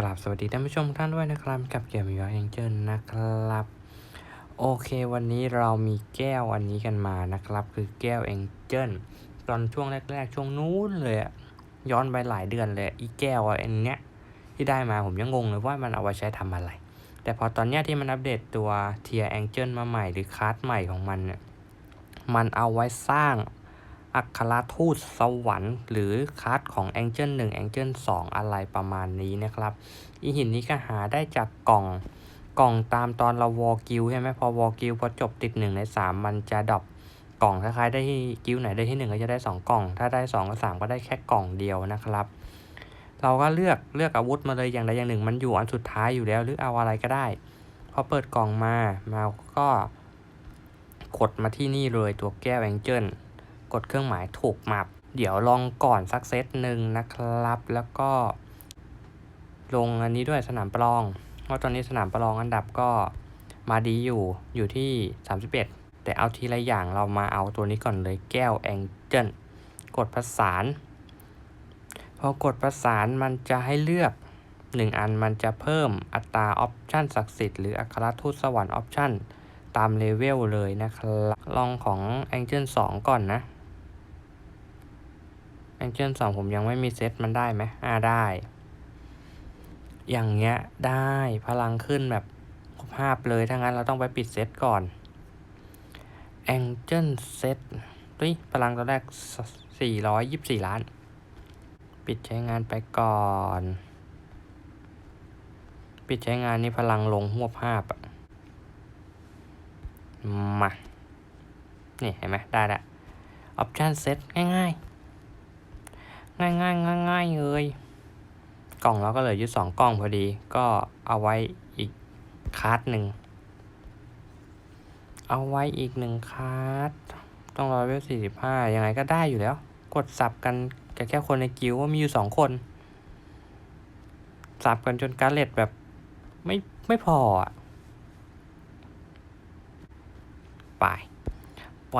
กราบสวัสดีท่านผู้ชมทุกท่านด้วยนะครับ กับเกี่ยวกับยอเองเจิลนะครับ โอเควันนี้เรามีแก้วอันนี้กันมานะครับ คือแก้วเองเจิลตอนช่วงแรก ๆ ช่วงนู้นเลยอะย้อนไปหลายเดือนเลยอีแก้วอันเนี้ยที่ได้มาผมยังงงเลยว่ามันเอาไว้ใช้ทำอะไร แต่พอตอนเนี้ยที่มันอัปเดตตัวเทียแองเจิลมาใหม่หรือคาร์ใหม่ของมันเนี่ยมันเอาไว้สร้าง อัครทูตสวรรค์ หรือคัสของ Angel 1 Angel 2 อะไรประมาณนี้นะครับ อีหินนี้ก็หาได้จากกล่องกล่องตามตอนเราวอลกิลใช่ไหมพอวอลกิลพอจบติด 1 ใน 3 มันจะดรอปกล่องคล้ายๆได้กิลไหนได้ที่ 1 ก็จะได้ 2 กล่อง ถ้าได้ 2 กับ 3 ก็ได้แค่กล่องเดียวนะครับ เราก็เลือกเลือกอาวุธมาเลยอย่างใดอย่างหนึ่ง มันอยู่อันสุดท้ายอยู่แล้วหรือเอาอะไรก็ได้ พอเปิดกล่องมามาก็กดมาที่นี่เลยตัวแก้ว Angel ก ดเครื่องหมายถูกมับ เดี๋ยวลองก่อนสักเซตหนึ่งนะครับ แล้วก็ ลงอันนี้ด้วยสนามประลอง เพราะตอนนี้สนามประลองอันดับก็มาดีอยู่อยู่ที่ 31 แต่เอาทีละอย่างเรามาเอาตัวนี้ก่อนเลยแก้วแองเจิลกดประสาน พอกดประสานมันจะให้เลือก 1 อันมันจะเพิ่มอัตราออปชันศักดิ์สิทธิ์หรืออัครทูตสวรรค์ออปชันตามเลเวลเลยนะครับ ลองของ Angel 2 ก่อนนะ แองเจิลสองผมยังไม่มีเซตมันได้ไหมอ่าได้ อย่างเงี้ยได้พลังขึ้นแบบครบห้าเลยถ้างั้นเราต้องไปปิดเซตก่อนแองเจิลเซตตุ้ยพลังตอนแรกสี่ร้อยยิบสี่ล้าน ปิดใช้งานไปก่อน ปิดใช้งานนี้พลังลงหัวภาพอะมา นี่เห็นไหมได้ละออปชันเซตง่ายๆ ง่ายง่ายง่ายง่ายเลยกล่องเราก็เหลืออยู่สองกล่องพอดี ก็เอาไว้อีกคาร์ดหนึ่งเอาไว้อีกหนึ่งคาร์ดต้องรอเวลสี่สิบห้ายังไงก็ได้อยู่แล้ว กดสับกันแค่แค่คนในกิวว่ามีอยู่สองคน สับกันจนการเลตแบบไม่ไม่พออะไปไป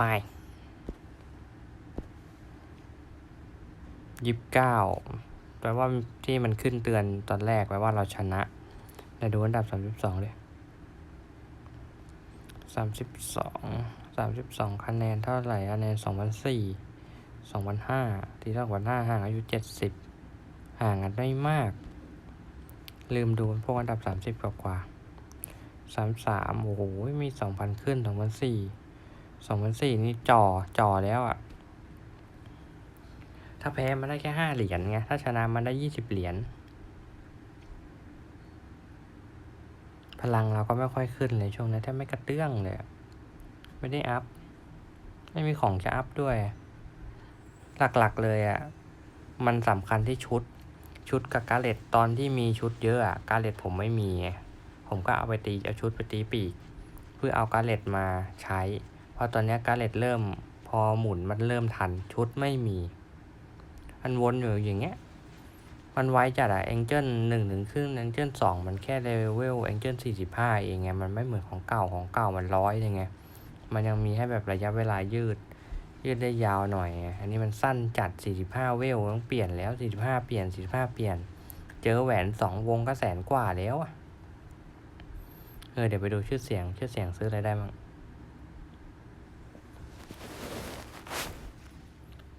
ยี่สิบเก้าแปลว่าที่มันขึ้นเตือนตอนแรกแปลว่าเราชนะเดี๋ยวดูอันดับสามสิบสองเลยสามสิบสองสามสิบสองคะแนนเท่าไหร่คะแนนสองพันสี่สองพันห้าทีเท่ากันห้าห่างอายุเจ็ดสิบห่างกันไม่มาก ลืมดูพวกอันดับสามสิบกว่าสามสามโอ้โห มีสองพันขึ้นสองพันสี่สองพันสี่นี่จ่อจ่อแล้วอะ่ะ ถ้าแพ้มันได้แค่ห้าเหรียญไง ถ้าชนะมันได้ยี่สิบเหรียญ พลังเราก็ไม่ค่อยขึ้นเลยช่วงนี้แทบไม่กระเตื้องเลย ไม่ได้อัพ ไม่มีของจะอัพด้วย หลักๆเลยอะ่ะ มันสำคัญที่ชุด ชุดกับกาเลตตอนที่มีชุดเยอะอะกาเลตผมไม่มี ผมก็เอาไปตีเอาชุดไปตีปีก เพื่อเอากาเลตมาใช้ เพอตอนนี้กาเลตเริ่มพอหมุนมันเริ่มทันชุดไม่มี มันวนอยู่อย่างเงี้ย มันไวจัดอะเอ็งเจิลหนึ่งถึงครึ่งเอ็งเจิลสองมันแค่เลเวลเอ็งเจิลสี่สิบห้าเองไงมันไม่เหมือนของเก่าของเก่ามันร้อยยังไงมันยังมีให้แบบระยะเวลายืด ยืดได้ยาวหน่อย อันนี้มันสั้นจัดสี่สิบห้าเวลต้องเปลี่ยนแล้วสี่สิบห้าเปลี่ยนสี่สิบห้าเปลี่ยน เจอแหวนสองวงก็แสนกว่าแล้วอะเออเดี๋ยวไปดูชื่อเสียงชื่อเสียงซื้ออะไรได้บ้าง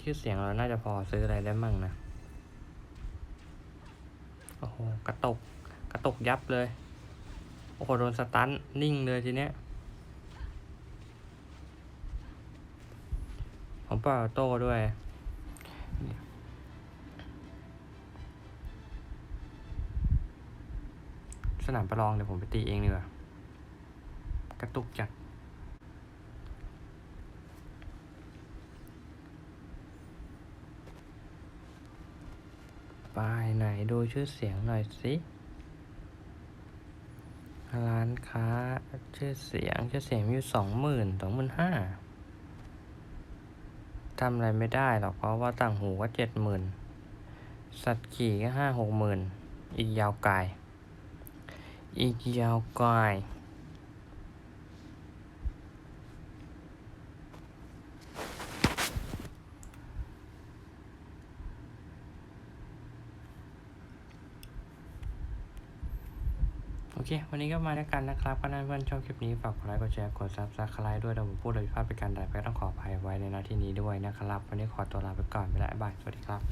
ชื่อเสียงเราน่าจะพอซื้ออะไรได้มั่งนะ โอ้โห กระตก กระตกยับเลย โอ้โห โดนสตันนิ่งเลยทีเนี้ย ผมเปล่าโต้ด้วย สนามประลองเดี๋ยวผมไปตีเองดีกว่า กระตุกจัดายไหนดูชื่อเสียงหน่อยสิร้านค้าชื่อเสียงชื่อเสียงอยู่สองหมื่นสองหมื่นห้าทำอะไรไม่ได้หรอกเพราะว่าต่างหูก็เจ็ดหมื่นสัตว์ขี่ก็ห้าหกหมื่นอีกยาวไกลอีกยาวไกล โอเค วันนี้ก็มาด้วยกันนะครับก็ถ้าเพื่อนชอบคลิปนี้ ฝากกดไลค์ กดแชร์ กดซับสไครต์ด้วยถ้าผมพูดโดยผิดพลาดไปการใดไปต้องขออภัยไว้ในนาที่นี้ด้วยนะครับ วันนี้ขอตัวลาไปก่อนไปแล้วบ๊ายบาย สวัสดีครับ